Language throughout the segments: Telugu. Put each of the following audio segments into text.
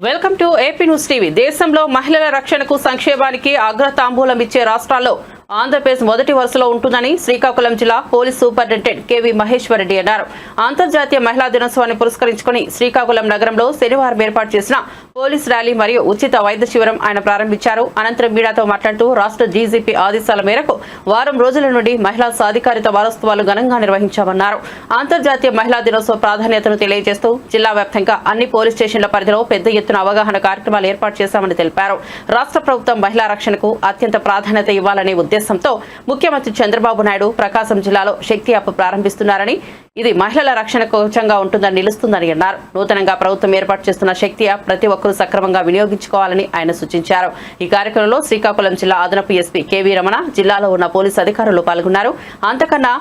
Welcome to AP news TV. దేశంలో మహిళల రక్షణకు సంక్షేమానికి అగ్రతాంబూలం ఇచ్చే రాష్ట్రాల్లో ఆంధ్రప్రదేశ్ మొదటి వరుసలో ఉంటుందని శ్రీకాకుళం జిల్లా police superintendent KV Maheshwar Reddy అన్నారు. అంతర్జాతీయ మహిళా దినోత్సవాన్ని పురస్కరించుకుని శ్రీకాకుళం నగరంలో శనివారం ఏర్పాటు చేసిన పోలీస్ ర్యాలీ మరియు ఉచిత వైద్య శిబిరం ఆయన ప్రారంభించారు. అనంతరం మీడియాతో మాట్లాడుతూ రాష్ట్ర డీజీపీ ఆదేశాల మేరకు వారం రోజుల నుండి మహిళా సాధికారిత వారోత్సవాలు ఘనంగా నిర్వహించామన్నారు. అంతర్జాతీయ మహిళా దినోత్సవ ప్రాధాన్యతను తెలియజేస్తూ జిల్లా వ్యాప్తంగా అన్ని పోలీస్ స్టేషన్ల పరిధిలో పెద్ద ఎత్తున అవగాహన కార్యక్రమాలు ఏర్పాటు చేశామని తెలిపారు. రాష్ట్ర ప్రభుత్వం మహిళా రక్షణకు అత్యంత ప్రాధాన్యత ఇవ్వాలనే ఉద్దేశంతో ముఖ్యమంత్రి చంద్రబాబు నాయుడు ప్రకాశం జిల్లాలో శక్తి యాప్ ప్రారంభిస్తున్నారని ఇది మహిళల రక్షణ కోచంగా ఉంటుందని నిలుస్తుందని అన్నారు. నూతనంగా ప్రభుత్వం ఏర్పాటు చేస్తున్న శక్తి యాప్ ప్రతి ఒక్కరూ సక్రమంగా వినియోగించుకోవాలని ఆయన సూచించారు. ఈ కార్యక్రమంలో శ్రీకాకుళం జిల్లా అదనపు ఎస్పీ కెవి రమణ జిల్లాలో ఉన్న పోలీసు అధికారులు పాల్గొన్నారు. అంతకన్నా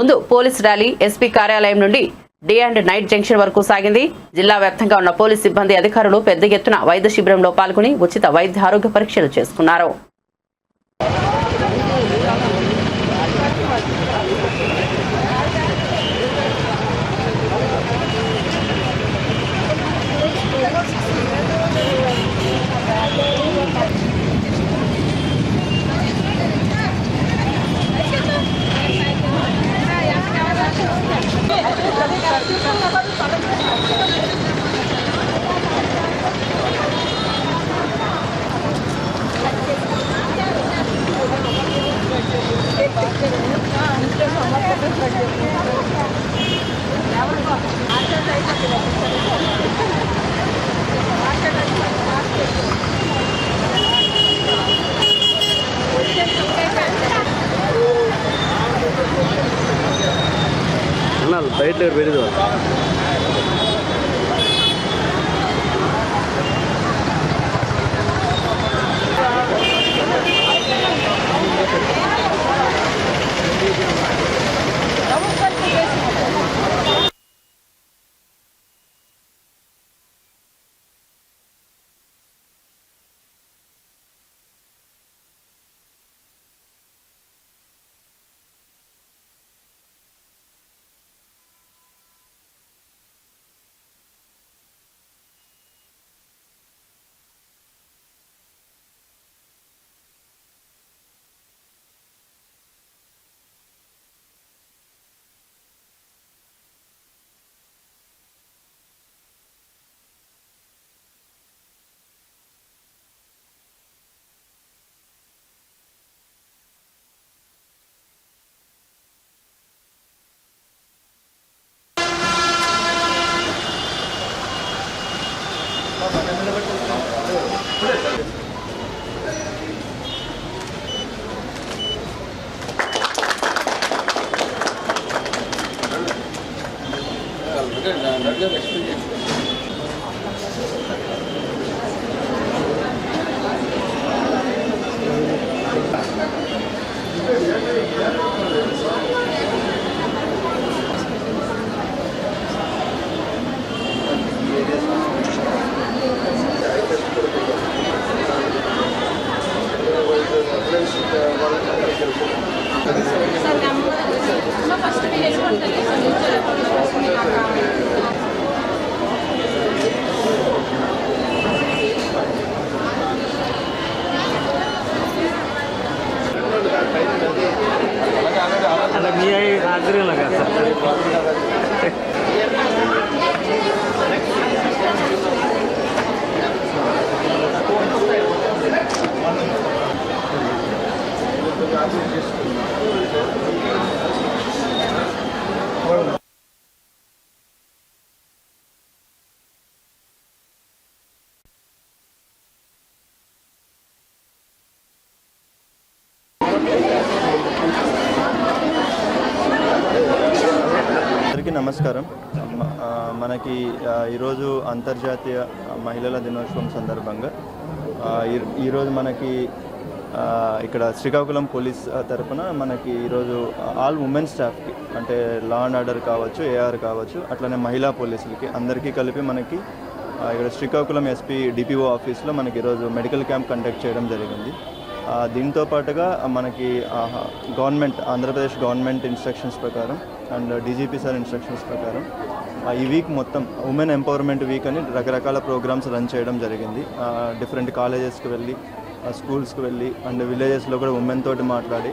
ముందు పోలీస్ ర్యాలీ ఎస్పీ కార్యాలయం నుండి డే అండ్ నైట్ జంక్షన్ వరకు సాగింది. జిల్లా వ్యాప్తంగా ఉన్న పోలీస్ సిబ్బంది అధికారులు పెద్ద ఎత్తున వైద్య శిబిరంలో పాల్గొని ఉచిత వైద్య ఆరోగ్య పరీక్షలు చేసుకున్నారు. ஆனால் டைட்டில் வருது ఫస్ట్ మీ హెల్ప్ ఉంటుంది अलग ये आग्रह लगा सर నమస్కారం. మనకి ఈరోజు అంతర్జాతీయ మహిళల దినోత్సవం సందర్భంగా ఈ- ఈరోజు మనకి ఇక్కడ శ్రీకాకుళం పోలీస్ తరఫున మనకి ఈరోజు ఆల్ ఉమెన్ స్టాఫ్కి అంటే లా అండ్ ఆర్డర్ కావచ్చు ఏఆర్ కావచ్చు అట్లనే మహిళా పోలీసులకి అందరికీ కలిపి మనకి ఇక్కడ శ్రీకాకుళం ఎస్పీ డిపిఓ ఆఫీస్లో మనకి ఈరోజు మెడికల్ క్యాంప్ కండక్ట్ చేయడం జరిగింది. దీంతో పాటుగా మనకి గవర్నమెంట్ ఆంధ్రప్రదేశ్ గవర్నమెంట్ ఇన్స్ట్రక్షన్స్ ప్రకారం అండ్ డీజీపీ సార్ ఇన్స్ట్రక్షన్స్ ప్రకారం ఈ వీక్ మొత్తం ఉమెన్ ఎంపవర్మెంట్ వీక్ అని రకరకాల ప్రోగ్రామ్స్ రన్ చేయడం జరిగింది. డిఫరెంట్ కాలేజెస్కి వెళ్ళి స్కూల్స్కి వెళ్ళి అండ్ విలేజెస్లో కూడా ఉమెన్ తోటి మాట్లాడి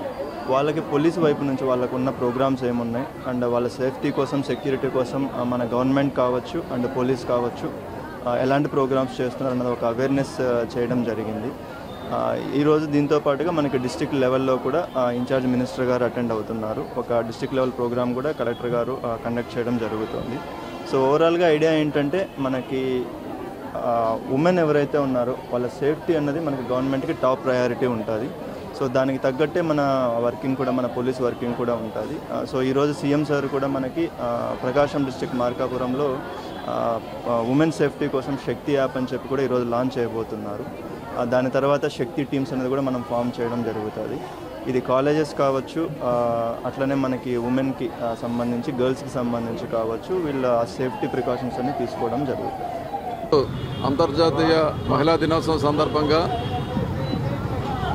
వాళ్ళకి పోలీస్ వైపు నుంచి వాళ్ళకు ఉన్న ప్రోగ్రామ్స్ ఏమున్నాయి? అండ్ వాళ్ళ సేఫ్టీ కోసం సెక్యూరిటీ కోసం మన గవర్నమెంట్ కావచ్చు అండ్ పోలీస్ కావచ్చు ఎలాంటి ప్రోగ్రామ్స్ చేస్తున్నారు అన్నది ఒక అవేర్నెస్ చేయడం జరిగింది. ఈరోజు దీంతో పాటుగా మనకి డిస్టిక్ లెవెల్లో కూడా ఇన్ఛార్జ్ మినిస్టర్ గారు అటెండ్ అవుతున్నారు. ఒక డిస్టిక్ లెవెల్ ప్రోగ్రామ్ కూడా కలెక్టర్ గారు కండక్ట్ చేయడం జరుగుతుంది. సో ఓవరాల్గా ఐడియా ఏంటంటే మనకి ఉమెన్ ఎవరైతే ఉన్నారో వాళ్ళ సేఫ్టీ అన్నది మనకి గవర్నమెంట్కి టాప్ ప్రయారిటీ ఉంటుంది. సో దానికి తగ్గట్టే మన వర్కింగ్ కూడా మన పోలీస్ వర్కింగ్ కూడా ఉంటుంది. సో ఈరోజు సీఎం సార్ కూడా మనకి ప్రకాశం డిస్టిక్ మార్కాపురంలో ఉమెన్ సేఫ్టీ కోసం శక్తి యాప్ అని చెప్పి కూడా ఈరోజు లాంచ్ చేయబోతున్నారు. దాని తర్వాత శక్తి టీమ్స్ అనేది కూడా మనం ఫామ్ చేయడం జరుగుతుంది. ఇది కాలేజెస్ కావచ్చు అట్లనే మనకి ఉమెన్కి సంబంధించి గర్ల్స్కి సంబంధించి కావచ్చు వీళ్ళ సేఫ్టీ ప్రికాషన్స్ అన్ని తీసుకోవడం జరుగుతుంది. అంతర్జాతీయ మహిళా దినోత్సవం సందర్భంగా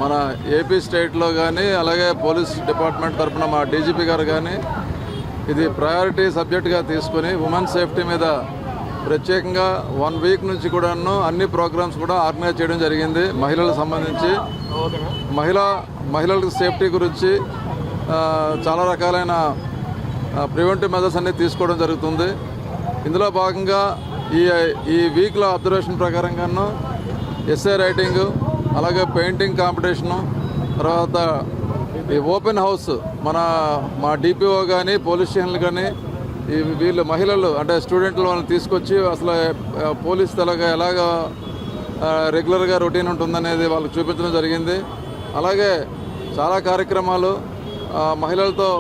మన ఏపీ స్టేట్లో కానీ అలాగే పోలీస్ డిపార్ట్మెంట్ తరఫున మా డీజీపీ గారు కానీ ఇది ప్రయారిటీ సబ్జెక్ట్గా తీసుకుని ఉమెన్ సేఫ్టీ మీద ప్రత్యేకంగా వన్ వీక్ నుంచి కూడాను అన్ని ప్రోగ్రామ్స్ కూడా ఆర్గనైజ్ చేయడం జరిగింది. మహిళలకు సంబంధించి మహిళా మహిళలకు సేఫ్టీ గురించి చాలా రకాలైన ప్రివెంటివ్ మెజర్స్ అన్ని తీసుకోవడం జరుగుతుంది. ఇందులో భాగంగా ఈ ఈ వీక్లో అబ్జర్వేషన్ ప్రకారంగాను ఎస్ఏ రైటింగ్ అలాగే పెయింటింగ్ కాంపిటీషను తర్వాత ఈ ఓపెన్ హౌస్ మన మా డిపిఓ కానీ పోలీస్ స్టేషన్లు కానీ ఈ వీళ్ళు మహిళలు అంటే స్టూడెంట్లు వాళ్ళని తీసుకొచ్చి అసలు పోలీస్ తలగా ఎలాగ రెగ్యులర్గా రొటీన్ ఉంటుందనేది వాళ్ళకి చూపించడం జరిగింది. అలాగే చాలా కార్యక్రమాలు మహిళలతో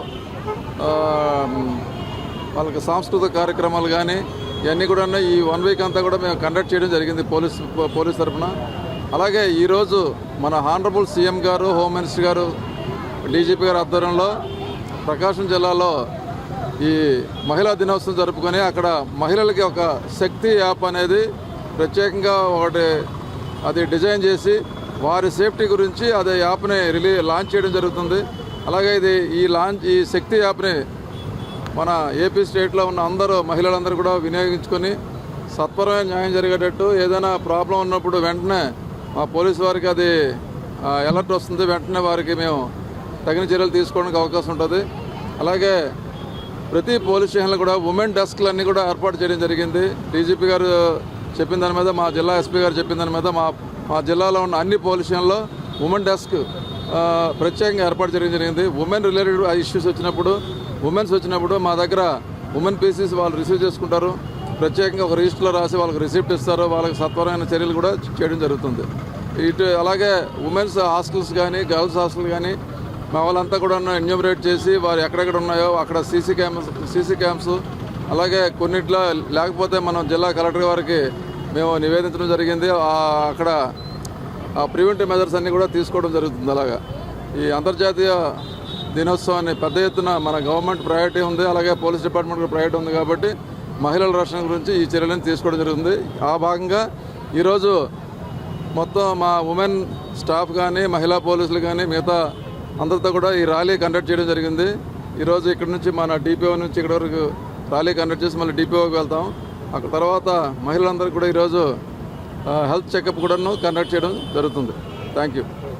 వాళ్ళకి సాంస్కృతిక కార్యక్రమాలు కానీ ఇవన్నీ కూడా ఈ వన్ వీక్ అంతా కూడా మేము కండక్ట్ చేయడం జరిగింది పోలీస్ పోలీస్ తరఫున. అలాగే ఈరోజు మన హానరబుల్ సీఎం గారు హోమ్ మినిస్టర్ గారు డీజీపీ గారి ఆధ్వర్యంలో ప్రకాశం జిల్లాలో ఈ మహిళా దినోత్సవం జరుపుకొని అక్కడ మహిళలకి ఒక శక్తి యాప్ అనేది ప్రత్యేకంగా ఒకటి అది డిజైన్ చేసి వారి సేఫ్టీ గురించి అదే యాప్ని రిలీ లాంచ్ చేయడం జరుగుతుంది. అలాగే ఇది ఈ లాంచ్ ఈ శక్తి యాప్ని మన ఏపీ స్టేట్లో ఉన్న అందరూ మహిళలందరూ కూడా వినియోగించుకొని సత్వరమైన న్యాయం జరిగేటట్టు ఏదైనా ప్రాబ్లం ఉన్నప్పుడు వెంటనే మా పోలీసు వారికి అది అలర్ట్ వస్తుంది. వెంటనే వారికి మేము తగిన చర్యలు తీసుకోవడానికి అవకాశం ఉంటుంది. అలాగే ప్రతి పోలీస్ స్టేషన్లో కూడా ఉమెన్ డెస్క్లు అన్నీ కూడా ఏర్పాటు చేయడం జరిగింది. డీజీపీ గారు చెప్పిన దాని మీద మా జిల్లా ఎస్పీ గారు చెప్పిన దాని మీద మా మా జిల్లాలో ఉన్న అన్ని పోలీస్ స్టేషన్లో ఉమెన్ డెస్క్ ప్రత్యేకంగా ఏర్పాటు చేయడం జరిగింది. ఉమెన్ రిలేటెడ్ ఇష్యూస్ వచ్చినప్పుడు ఉమెన్స్ వచ్చినప్పుడు మా దగ్గర ఉమెన్ పీసీస్ వాళ్ళు రిసీవ్ చేసుకుంటారు. ప్రత్యేకంగా ఒక రిజిస్టర్లో రాసి వాళ్ళకి రిసిప్ట్ ఇస్తారు. వాళ్ళకి సత్వరమైన చర్యలు కూడా చేయడం జరుగుతుంది. ఇటు అలాగే ఉమెన్స్ హాస్టల్స్ కానీ గర్ల్స్ హాస్టల్ కానీ మా వాళ్ళంతా కూడా ఎన్యూమరేట్ చేసి వారు ఎక్కడెక్కడ ఉన్నాయో అక్కడ సీసీ క్యామ్స్ సీసీ క్యామ్స్ అలాగే కొన్నిట్లో లేకపోతే మనం జిల్లా కలెక్టర్ వారికి మేము నివేదించడం జరిగింది. అక్కడ ఆ ప్రివెంటివ్ మెజర్స్ అన్నీ కూడా తీసుకోవడం జరుగుతుంది అలాగా. ఈ అంతర్జాతీయ దినోత్సవాన్ని పెద్ద ఎత్తున మన గవర్నమెంట్ ప్రయారిటీ ఉంది. అలాగే పోలీస్ డిపార్ట్మెంట్ ప్రయారిటీ ఉంది కాబట్టి మహిళల రక్షణ గురించి ఈ చర్యలను తీసుకోవడం జరుగుతుంది. ఆ భాగంగా ఈరోజు మొత్తం మా ఉమెన్ స్టాఫ్ కానీ మహిళా పోలీసులు కానీ మిగతా అందరితో కూడా ఈ ర్యాలీ కండక్ట్ చేయడం జరిగింది. ఈరోజు ఇక్కడ నుంచి మన డిపిఓ నుంచి ఇక్కడ వరకు ర్యాలీ కండక్ట్ చేసి మళ్ళీ డిపిఓకి వెళ్తాం. అక్కడ తర్వాత మహిళలందరికీ కూడా ఈరోజు హెల్త్ చెకప్ కూడాను కండక్ట్ చేయడం జరుగుతుంది. Thank you